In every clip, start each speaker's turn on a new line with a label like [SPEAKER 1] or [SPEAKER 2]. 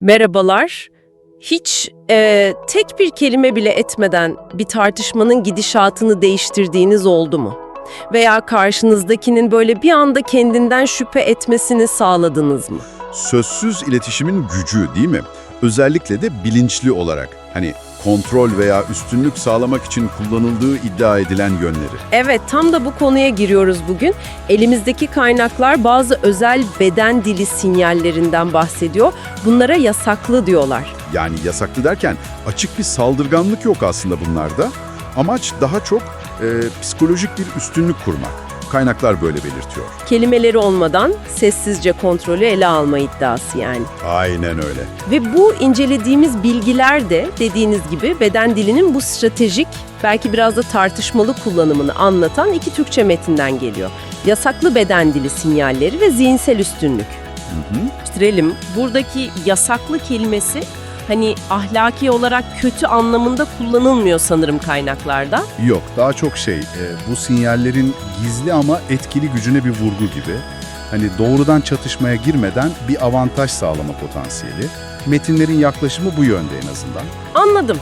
[SPEAKER 1] Merhabalar. Hiç e, tek bir kelime bile etmeden bir tartışmanın gidişatını değiştirdiğiniz oldu mu? Veya karşınızdakinin böyle bir anda kendinden şüphe etmesini sağladınız mı?
[SPEAKER 2] Sözsüz iletişimin gücü değil mi? Özellikle de bilinçli olarak. Hani kontrol veya üstünlük sağlamak için kullanıldığı iddia edilen yönleri.
[SPEAKER 1] Evet, tam da bu konuya giriyoruz bugün. Elimizdeki kaynaklar bazı özel beden dili sinyallerinden bahsediyor. Bunlara yasaklı diyorlar.
[SPEAKER 2] Yani yasaklı derken açık bir saldırganlık yok aslında bunlarda. Amaç daha çok e, psikolojik bir üstünlük kurmak. Kaynaklar böyle belirtiyor.
[SPEAKER 1] Kelimeleri olmadan sessizce kontrolü ele alma iddiası yani.
[SPEAKER 2] Aynen öyle.
[SPEAKER 1] Ve bu incelediğimiz bilgiler de dediğiniz gibi beden dilinin bu stratejik, belki biraz da tartışmalı kullanımını anlatan iki Türkçe metinden geliyor. Yasaklı beden dili sinyalleri ve zihinsel üstünlük. Gösterelim. Buradaki yasaklı kelimesi hani ahlaki olarak kötü anlamında kullanılmıyor sanırım kaynaklarda.
[SPEAKER 2] Yok, daha çok şey, e, bu sinyallerin gizli ama etkili gücüne bir vurgu gibi. Hani doğrudan çatışmaya girmeden bir avantaj sağlama potansiyeli. Metinlerin yaklaşımı bu yönde en azından.
[SPEAKER 1] Anladım.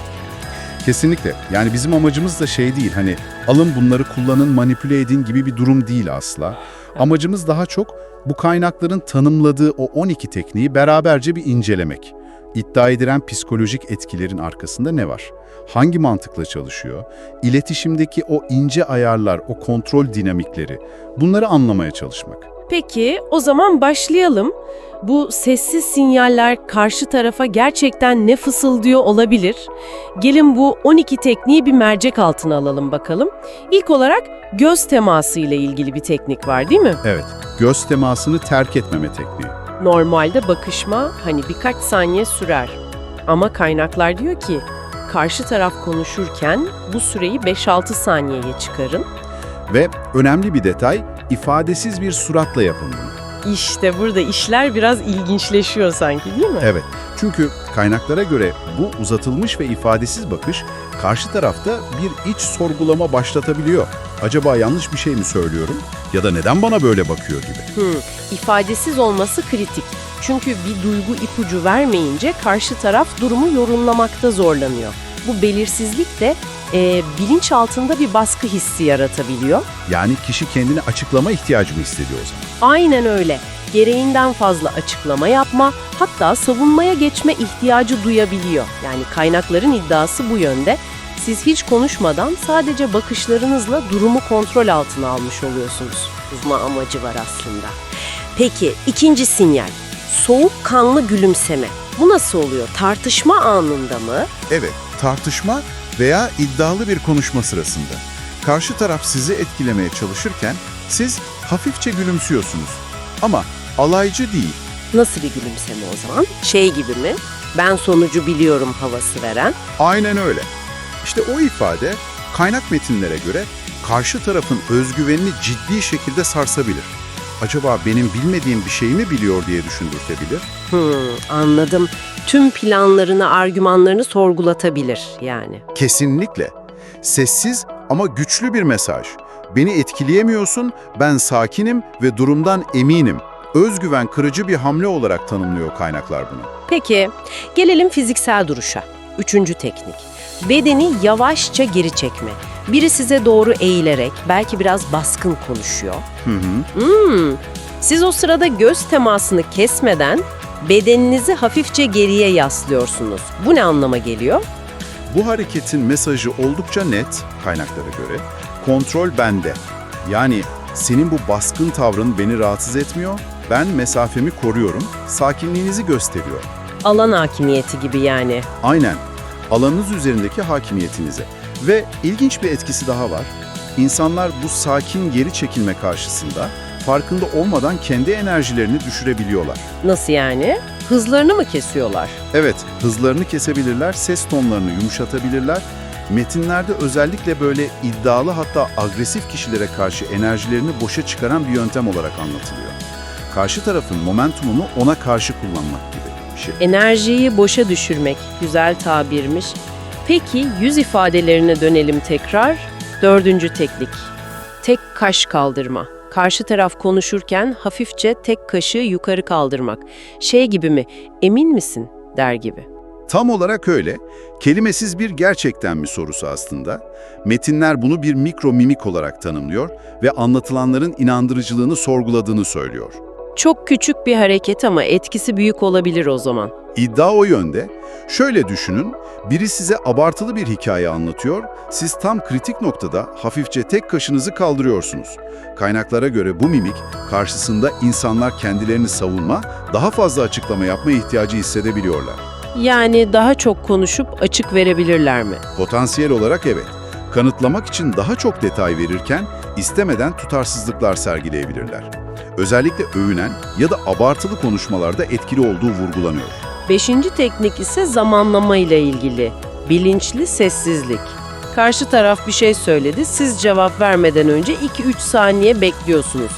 [SPEAKER 2] Kesinlikle. Yani bizim amacımız da şey değil, hani alın bunları kullanın, manipüle edin gibi bir durum değil asla. Amacımız daha çok bu kaynakların tanımladığı o 12 tekniği beraberce bir incelemek. İddia edilen psikolojik etkilerin arkasında ne var? Hangi mantıkla çalışıyor? İletişimdeki o ince ayarlar, o kontrol dinamikleri, bunları anlamaya çalışmak.
[SPEAKER 1] Peki o zaman başlayalım. Bu sessiz sinyaller karşı tarafa gerçekten ne fısıldıyor olabilir? Gelin bu 12 tekniği bir mercek altına alalım bakalım. İlk olarak göz teması ile ilgili bir teknik var değil mi?
[SPEAKER 2] Evet, göz temasını terk etmeme tekniği.
[SPEAKER 1] Normalde bakışma hani birkaç saniye sürer. Ama kaynaklar diyor ki karşı taraf konuşurken bu süreyi 5-6 saniyeye çıkarın.
[SPEAKER 2] Ve önemli bir detay, ifadesiz bir suratla yapın bunu.
[SPEAKER 1] İşte burada işler biraz ilginçleşiyor sanki değil mi?
[SPEAKER 2] Evet, çünkü kaynaklara göre bu uzatılmış ve ifadesiz bakış karşı tarafta bir iç sorgulama başlatabiliyor. Acaba yanlış bir şey mi söylüyorum ya da neden bana böyle bakıyor gibi.
[SPEAKER 1] Hmm, ifadesiz olması kritik. Çünkü bir duygu ipucu vermeyince karşı taraf durumu yorumlamakta zorlanıyor. Bu belirsizlik de e, bilinç altında bir baskı hissi yaratabiliyor.
[SPEAKER 2] Yani kişi kendini açıklama ihtiyacı mı hissediyor o zaman?
[SPEAKER 1] Aynen öyle. Gereğinden fazla açıklama yapma, hatta savunmaya geçme ihtiyacı duyabiliyor. Yani kaynakların iddiası bu yönde. Siz hiç konuşmadan sadece bakışlarınızla durumu kontrol altına almış oluyorsunuz. Uzma amacı var aslında. Peki ikinci sinyal. Soğukkanlı gülümseme. Bu nasıl oluyor? Tartışma anında mı?
[SPEAKER 2] Evet, tartışma veya iddialı bir konuşma sırasında. Karşı taraf sizi etkilemeye çalışırken siz hafifçe gülümsüyorsunuz. Ama alaycı değil.
[SPEAKER 1] Nasıl bir gülümseme o zaman? Şey gibi mi? Ben sonucu biliyorum havası veren.
[SPEAKER 2] Aynen öyle. İşte o ifade kaynak metinlere göre karşı tarafın özgüvenini ciddi şekilde sarsabilir. Acaba benim bilmediğim bir şey mi biliyor diye düşündürtebilir.
[SPEAKER 1] Hmm, anladım. Tüm planlarını, argümanlarını sorgulatabilir yani.
[SPEAKER 2] Kesinlikle. Sessiz ama güçlü bir mesaj. Beni etkileyemiyorsun, ben sakinim ve durumdan eminim. Özgüven kırıcı bir hamle olarak tanımlıyor kaynaklar bunu.
[SPEAKER 1] Peki, gelelim fiziksel duruşa. Üçüncü teknik. Bedeni yavaşça geri çekme. Biri size doğru eğilerek, belki biraz baskın konuşuyor.
[SPEAKER 2] Hı hı.
[SPEAKER 1] Hmm, siz o sırada göz temasını kesmeden bedeninizi hafifçe geriye yaslıyorsunuz. Bu ne anlama geliyor?
[SPEAKER 2] Bu hareketin mesajı oldukça net kaynaklara göre. Kontrol bende. Yani senin bu baskın tavrın beni rahatsız etmiyor, ben mesafemi koruyorum, sakinliğinizi gösteriyor.
[SPEAKER 1] Alan hakimiyeti gibi yani.
[SPEAKER 2] Aynen, alanınız üzerindeki hakimiyetinize. Ve ilginç bir etkisi daha var. İnsanlar bu sakin geri çekilme karşısında farkında olmadan kendi enerjilerini düşürebiliyorlar.
[SPEAKER 1] Nasıl yani? Hızlarını mı kesiyorlar?
[SPEAKER 2] Evet, hızlarını kesebilirler, ses tonlarını yumuşatabilirler. Metinlerde özellikle böyle iddialı hatta agresif kişilere karşı enerjilerini boşa çıkaran bir yöntem olarak anlatılıyor. Karşı tarafın momentumunu ona karşı kullanmak gibi bir şey.
[SPEAKER 1] Enerjiyi boşa düşürmek. Güzel tabirmiş. Peki yüz ifadelerine dönelim tekrar. Dördüncü teknik. Tek kaş kaldırma. Karşı taraf konuşurken hafifçe tek kaşı yukarı kaldırmak. Şey gibi mi? Emin misin? der gibi.
[SPEAKER 2] Tam olarak öyle. Kelimesiz bir gerçekten mi sorusu aslında. Metinler bunu bir mikro mimik olarak tanımlıyor ve anlatılanların inandırıcılığını sorguladığını söylüyor.
[SPEAKER 1] Çok küçük bir hareket ama etkisi büyük olabilir o zaman.
[SPEAKER 2] İddia o yönde. Şöyle düşünün, biri size abartılı bir hikaye anlatıyor, siz tam kritik noktada hafifçe tek kaşınızı kaldırıyorsunuz. Kaynaklara göre bu mimik karşısında insanlar kendilerini savunma, daha fazla açıklama yapma ihtiyacı hissedebiliyorlar.
[SPEAKER 1] Yani daha çok konuşup açık verebilirler mi?
[SPEAKER 2] Potansiyel olarak evet. Kanıtlamak için daha çok detay verirken istemeden tutarsızlıklar sergileyebilirler. Özellikle övünen ya da abartılı konuşmalarda etkili olduğu vurgulanıyor.
[SPEAKER 1] Beşinci teknik ise zamanlama ile ilgili. Bilinçli sessizlik. Karşı taraf bir şey söyledi, siz cevap vermeden önce 2-3 saniye bekliyorsunuz.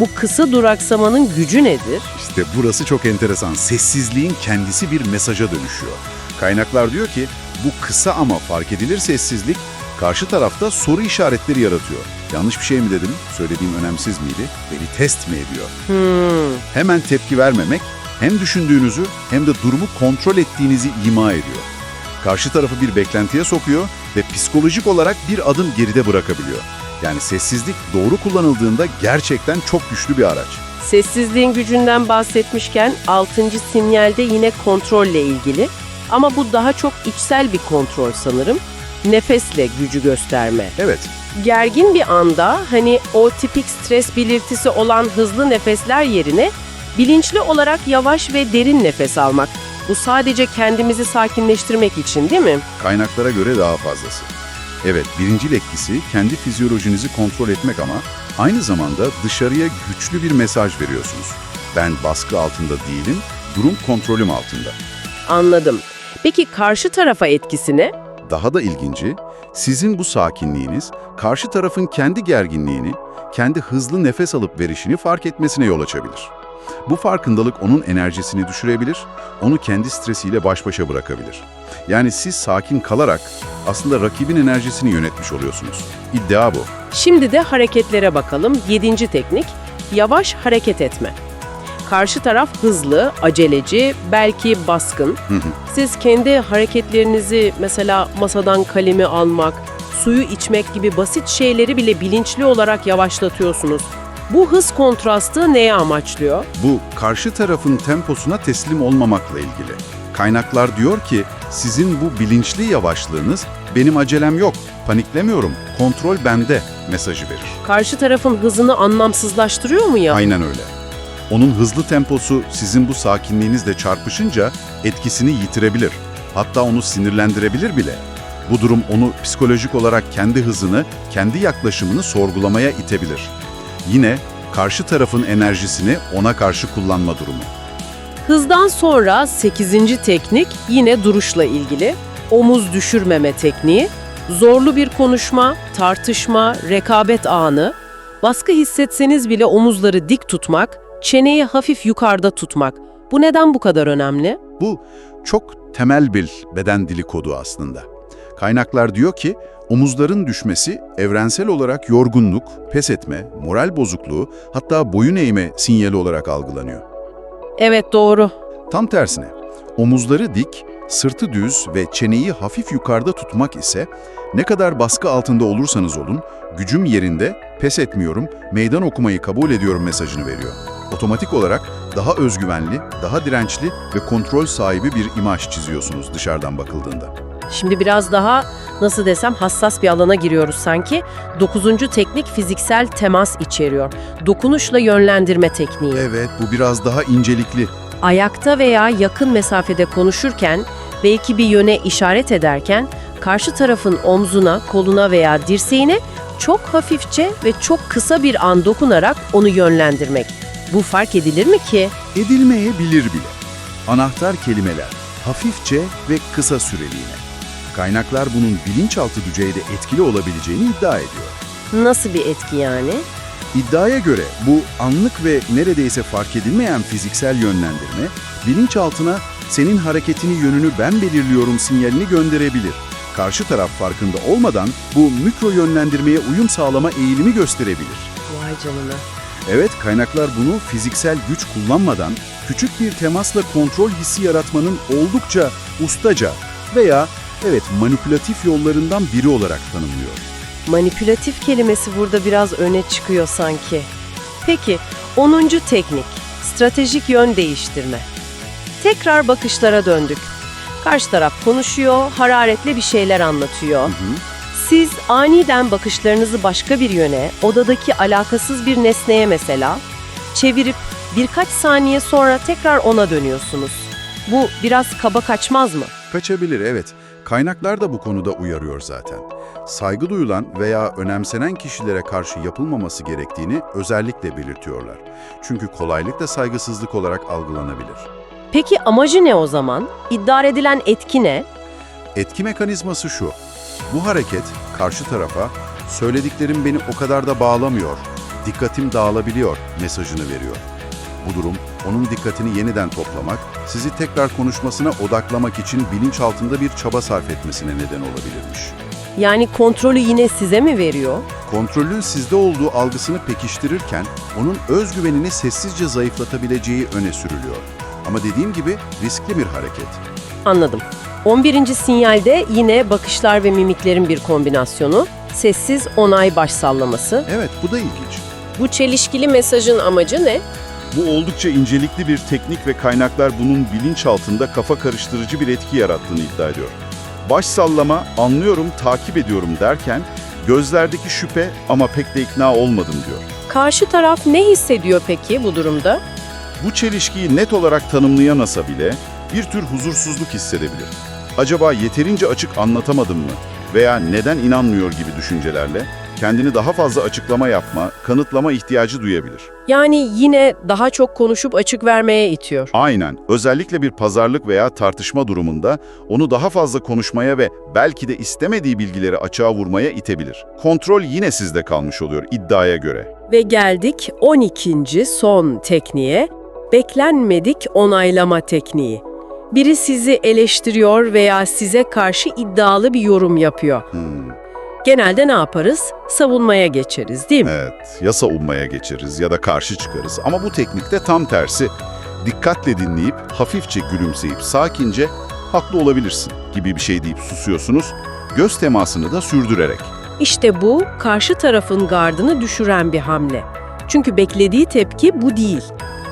[SPEAKER 1] Bu kısa duraksamanın gücü nedir?
[SPEAKER 2] İşte burası çok enteresan. Sessizliğin kendisi bir mesaja dönüşüyor. Kaynaklar diyor ki bu kısa ama fark edilir sessizlik karşı tarafta soru işaretleri yaratıyor. Yanlış bir şey mi dedim? Söylediğim önemsiz miydi? Beni test mi ediyor?
[SPEAKER 1] Hmm,
[SPEAKER 2] Hemen tepki vermemek hem düşündüğünüzü hem de durumu kontrol ettiğinizi ima ediyor. Karşı tarafı bir beklentiye sokuyor ve psikolojik olarak bir adım geride bırakabiliyor. Yani sessizlik doğru kullanıldığında gerçekten çok güçlü bir araç.
[SPEAKER 1] Sessizliğin gücünden bahsetmişken 6. sinyalde yine kontrolle ilgili. Ama bu daha çok içsel bir kontrol sanırım. Nefesle gücü gösterme.
[SPEAKER 2] Evet,
[SPEAKER 1] Gergin bir anda hani o tipik stres belirtisi olan hızlı nefesler yerine bilinçli olarak yavaş ve derin nefes almak. Bu sadece kendimizi sakinleştirmek için değil mi?
[SPEAKER 2] kaynaklara göre daha fazlası. Evet, birincil etkisi kendi fizyolojinizi kontrol etmek ama aynı zamanda dışarıya güçlü bir mesaj veriyorsunuz. Ben baskı altında değilim, durum kontrolüm altında.
[SPEAKER 1] Anladım. Peki karşı tarafa etkisi ne?
[SPEAKER 2] Daha da ilginci, sizin bu sakinliğiniz karşı tarafın kendi gerginliğini, kendi hızlı nefes alıp verişini fark etmesine yol açabilir. Bu farkındalık onun enerjisini düşürebilir, onu kendi stresiyle baş başa bırakabilir. Yani siz sakin kalarak aslında rakibin enerjisini yönetmiş oluyorsunuz. İddia bu.
[SPEAKER 1] Şimdi de hareketlere bakalım. Yedinci teknik, yavaş hareket etme. Karşı taraf hızlı, aceleci, belki baskın. Siz kendi hareketlerinizi mesela masadan kalemi almak, suyu içmek gibi basit şeyleri bile bilinçli olarak yavaşlatıyorsunuz. Bu hız kontrastı neye amaçlıyor?
[SPEAKER 2] Bu karşı tarafın temposuna teslim olmamakla ilgili. Kaynaklar diyor ki sizin bu bilinçli yavaşlığınız benim acelem yok, paniklemiyorum, kontrol bende mesajı verir.
[SPEAKER 1] Karşı tarafın hızını anlamsızlaştırıyor mu ya?
[SPEAKER 2] Aynen öyle. Onun hızlı temposu sizin bu sakinliğinizle çarpışınca etkisini yitirebilir. Hatta onu sinirlendirebilir bile. Bu durum onu psikolojik olarak kendi hızını, kendi yaklaşımını sorgulamaya itebilir. Yine karşı tarafın enerjisini ona karşı kullanma durumu.
[SPEAKER 1] Hızdan sonra 8. teknik yine duruşla ilgili. Omuz düşürmeme tekniği. Zorlu bir konuşma, tartışma, rekabet anı. Baskı hissetseniz bile omuzları dik tutmak, çeneyi hafif yukarıda tutmak. Bu neden bu kadar önemli?
[SPEAKER 2] Bu çok temel bir beden dili kodu aslında. Kaynaklar diyor ki omuzların düşmesi evrensel olarak yorgunluk, pes etme, moral bozukluğu hatta boyun eğme sinyali olarak algılanıyor.
[SPEAKER 1] Evet doğru.
[SPEAKER 2] Tam tersine omuzları dik, sırtı düz ve çeneyi hafif yukarıda tutmak ise ne kadar baskı altında olursanız olun gücüm yerinde, pes etmiyorum, meydan okumayı kabul ediyorum mesajını veriyor. Otomatik olarak daha özgüvenli, daha dirençli ve kontrol sahibi bir imaj çiziyorsunuz dışarıdan bakıldığında.
[SPEAKER 1] Şimdi biraz daha nasıl desem hassas bir alana giriyoruz sanki. Dokuzuncu teknik fiziksel temas içeriyor. Dokunuşla yönlendirme tekniği.
[SPEAKER 2] Evet, bu biraz daha incelikli.
[SPEAKER 1] Ayakta veya yakın mesafede konuşurken belki bir yöne işaret ederken karşı tarafın omzuna, koluna veya dirseğine çok hafifçe ve çok kısa bir an dokunarak onu yönlendirmek. Bu fark edilir mi ki?
[SPEAKER 2] Edilmeyebilir bile. Anahtar kelimeler hafifçe ve kısa süreliğine. Kaynaklar bunun bilinçaltı düzeyde etkili olabileceğini iddia ediyor.
[SPEAKER 1] Nasıl bir etki yani?
[SPEAKER 2] İddiaya göre bu anlık ve neredeyse fark edilmeyen fiziksel yönlendirme bilinçaltına senin hareketini yönünü ben belirliyorum sinyalini gönderebilir. Karşı taraf farkında olmadan bu mikro yönlendirmeye uyum sağlama eğilimi gösterebilir.
[SPEAKER 1] Vay canına.
[SPEAKER 2] Evet, kaynaklar bunu fiziksel güç kullanmadan küçük bir temasla kontrol hissi yaratmanın oldukça ustaca veya evet manipülatif yollarından biri olarak tanımlıyor.
[SPEAKER 1] Manipülatif kelimesi burada biraz öne çıkıyor sanki. Peki, 10. teknik, stratejik yön değiştirme. Tekrar bakışlara döndük. Karşı taraf konuşuyor, hararetle bir şeyler anlatıyor. Siz aniden bakışlarınızı başka bir yöne, odadaki alakasız bir nesneye mesela, çevirip birkaç saniye sonra tekrar ona dönüyorsunuz. Bu biraz kaba kaçmaz mı?
[SPEAKER 2] Kaçabilir evet. Kaynaklar da bu konuda uyarıyor zaten. Saygı duyulan veya önemsenen kişilere karşı yapılmaması gerektiğini özellikle belirtiyorlar. Çünkü kolaylıkla saygısızlık olarak algılanabilir.
[SPEAKER 1] Peki amacı ne o zaman? İddia edilen etki ne?
[SPEAKER 2] Etki mekanizması şu. Bu hareket karşı tarafa söylediklerim beni o kadar da bağlamıyor, dikkatim dağılabiliyor mesajını veriyor. Bu durum onun dikkatini yeniden toplamak, sizi tekrar konuşmasına odaklamak için bilinçaltında bir çaba sarf etmesine neden olabilirmiş.
[SPEAKER 1] Yani kontrolü yine size mi veriyor?
[SPEAKER 2] Kontrolün sizde olduğu algısını pekiştirirken onun özgüvenini sessizce zayıflatabileceği öne sürülüyor. Ama dediğim gibi riskli bir hareket.
[SPEAKER 1] Anladım. 11. sinyalde yine bakışlar ve mimiklerin bir kombinasyonu. Sessiz onay baş sallaması.
[SPEAKER 2] Evet bu da ilginç.
[SPEAKER 1] Bu çelişkili mesajın amacı ne?
[SPEAKER 2] Bu oldukça incelikli bir teknik ve kaynaklar bunun bilinçaltında kafa karıştırıcı bir etki yarattığını iddia ediyor. Baş sallama, anlıyorum, takip ediyorum derken gözlerdeki şüphe ama pek de ikna olmadım diyor.
[SPEAKER 1] Karşı taraf ne hissediyor peki bu durumda?
[SPEAKER 2] Bu çelişkiyi net olarak tanımlayamasa bile bir tür huzursuzluk hissedebilir. Acaba yeterince açık anlatamadım mı veya neden inanmıyor gibi düşüncelerle kendini daha fazla açıklama yapma, kanıtlama ihtiyacı duyabilir.
[SPEAKER 1] Yani yine daha çok konuşup açık vermeye itiyor.
[SPEAKER 2] Aynen. Özellikle bir pazarlık veya tartışma durumunda onu daha fazla konuşmaya ve belki de istemediği bilgileri açığa vurmaya itebilir. Kontrol yine sizde kalmış oluyor iddiaya göre.
[SPEAKER 1] Ve geldik 12. son tekniğe, beklenmedik onaylama tekniği. Biri sizi eleştiriyor veya size karşı iddialı bir yorum yapıyor.
[SPEAKER 2] Hmm,
[SPEAKER 1] Genelde ne yaparız? Savunmaya geçeriz değil mi?
[SPEAKER 2] evet, ya savunmaya geçeriz ya da karşı çıkarız. Ama bu teknikte tam tersi. Dikkatle dinleyip, hafifçe gülümseyip, sakince haklı olabilirsin gibi bir şey deyip susuyorsunuz. Göz temasını da sürdürerek.
[SPEAKER 1] İşte bu karşı tarafın gardını düşüren bir hamle. Çünkü beklediği tepki bu değil.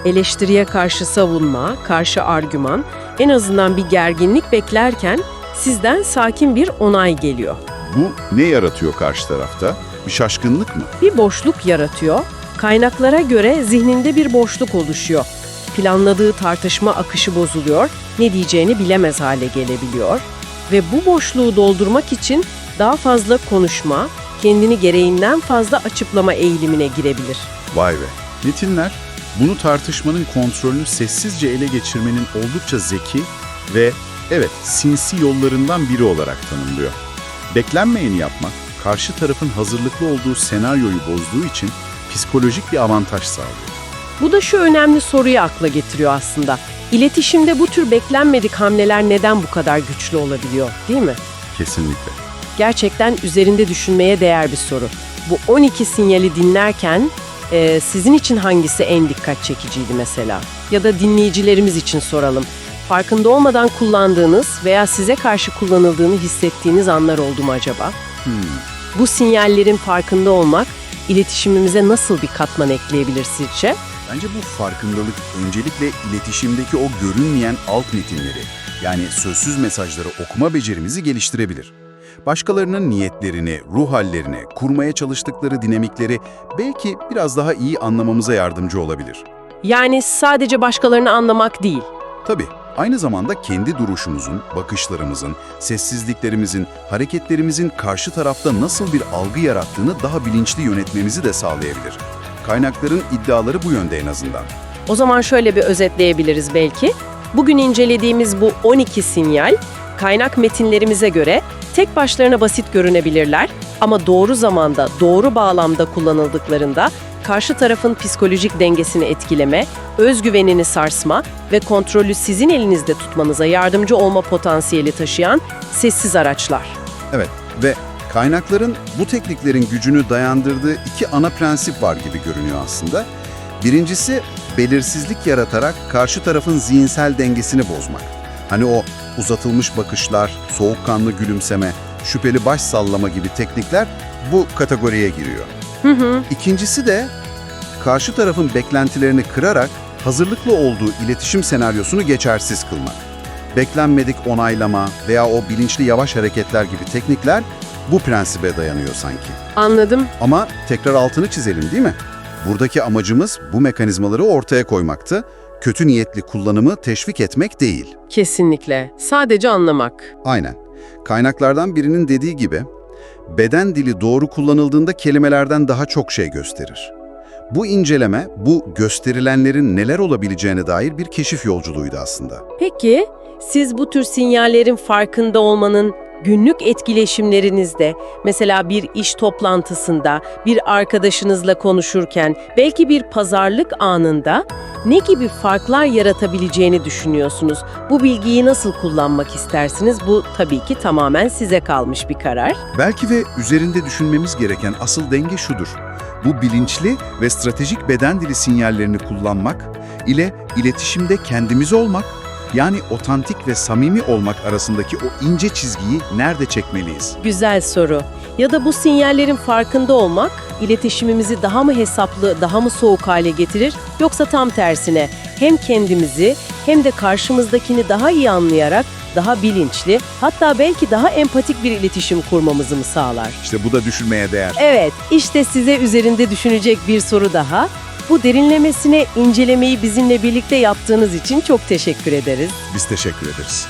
[SPEAKER 1] Eleştiriye karşı savunma, karşı argüman, en azından bir gerginlik beklerken sizden sakin bir onay geliyor.
[SPEAKER 2] Bu ne yaratıyor karşı tarafta? Bir şaşkınlık mı?
[SPEAKER 1] Bir boşluk yaratıyor. Kaynaklara göre zihninde bir boşluk oluşuyor. Planladığı tartışma akışı bozuluyor, ne diyeceğini bilemez hale gelebiliyor. Ve bu boşluğu doldurmak için daha fazla konuşma, kendini gereğinden fazla açıklama eğilimine girebilir.
[SPEAKER 2] Vay be. Metinler bunu tartışmanın kontrolünü sessizce ele geçirmenin oldukça zeki ve evet sinsi yollarından biri olarak tanımlıyor. Beklenmeyeni yapmak, karşı tarafın hazırlıklı olduğu senaryoyu bozduğu için psikolojik bir avantaj sağlıyor.
[SPEAKER 1] Bu da şu önemli soruyu akla getiriyor aslında. İletişimde bu tür beklenmedik hamleler neden bu kadar güçlü olabiliyor, değil mi?
[SPEAKER 2] Kesinlikle.
[SPEAKER 1] Gerçekten üzerinde düşünmeye değer bir soru. Bu 12 sinyali dinlerken e, sizin için hangisi en dikkat çekiciydi mesela? Ya da dinleyicilerimiz için soralım. Farkında olmadan kullandığınız veya size karşı kullanıldığını hissettiğiniz anlar oldu mu acaba? Bu sinyallerin farkında olmak iletişimimize nasıl bir katman ekleyebilir sizce?
[SPEAKER 2] Bence bu farkındalık öncelikle iletişimdeki o görünmeyen alt metinleri, yani sözsüz mesajları okuma becerimizi geliştirebilir. Başkalarının niyetlerini, ruh hallerini, kurmaya çalıştıkları dinamikleri belki biraz daha iyi anlamamıza yardımcı olabilir.
[SPEAKER 1] Yani sadece başkalarını anlamak değil.
[SPEAKER 2] Tabii, aynı zamanda kendi duruşumuzun, bakışlarımızın, sessizliklerimizin, hareketlerimizin karşı tarafta nasıl bir algı yarattığını daha bilinçli yönetmemizi de sağlayabilir. Kaynakların iddiaları bu yönde en azından.
[SPEAKER 1] O zaman şöyle bir özetleyebiliriz belki. Bugün incelediğimiz bu 12 sinyal, kaynak metinlerimize göre tek başlarına basit görünebilirler ama doğru zamanda, doğru bağlamda kullanıldıklarında karşı tarafın psikolojik dengesini etkileme, özgüvenini sarsma ve kontrolü sizin elinizde tutmanıza yardımcı olma potansiyeli taşıyan sessiz araçlar.
[SPEAKER 2] Evet ve kaynakların bu tekniklerin gücünü dayandırdığı iki ana prensip var gibi görünüyor aslında. Birincisi belirsizlik yaratarak karşı tarafın zihinsel dengesini bozmak. Hani o uzatılmış bakışlar, soğukkanlı gülümseme, şüpheli baş sallama gibi teknikler bu kategoriye giriyor.
[SPEAKER 1] Hı hı.
[SPEAKER 2] İkincisi de karşı tarafın beklentilerini kırarak hazırlıklı olduğu iletişim senaryosunu geçersiz kılmak. Beklenmedik onaylama veya o bilinçli yavaş hareketler gibi teknikler bu prensibe dayanıyor sanki.
[SPEAKER 1] Anladım.
[SPEAKER 2] Ama tekrar altını çizelim değil mi? Buradaki amacımız bu mekanizmaları ortaya koymaktı. Kötü niyetli kullanımı teşvik etmek değil.
[SPEAKER 1] Kesinlikle. Sadece anlamak.
[SPEAKER 2] Aynen. Kaynaklardan birinin dediği gibi, beden dili doğru kullanıldığında kelimelerden daha çok şey gösterir. Bu inceleme, bu gösterilenlerin neler olabileceğine dair bir keşif yolculuğuydu aslında.
[SPEAKER 1] Peki, siz bu tür sinyallerin farkında olmanın günlük etkileşimlerinizde, mesela bir iş toplantısında, bir arkadaşınızla konuşurken, belki bir pazarlık anında ne gibi farklar yaratabileceğini düşünüyorsunuz? Bu bilgiyi nasıl kullanmak istersiniz? Bu tabii ki tamamen size kalmış bir karar.
[SPEAKER 2] Belki ve üzerinde düşünmemiz gereken asıl denge şudur. Bu bilinçli ve stratejik beden dili sinyallerini kullanmak ile iletişimde kendimiz olmak, yani otantik ve samimi olmak arasındaki o ince çizgiyi nerede çekmeliyiz?
[SPEAKER 1] Güzel soru. Ya da bu sinyallerin farkında olmak, iletişimimizi daha mı hesaplı, daha mı soğuk hale getirir? Yoksa tam tersine hem kendimizi hem de karşımızdakini daha iyi anlayarak, daha bilinçli, hatta belki daha empatik bir iletişim kurmamızı mı sağlar?
[SPEAKER 2] İşte bu da düşünmeye değer.
[SPEAKER 1] Evet, işte size üzerinde düşünecek bir soru daha. Bu derinlemesine incelemeyi bizimle birlikte yaptığınız için çok teşekkür ederiz.
[SPEAKER 2] Biz teşekkür ederiz.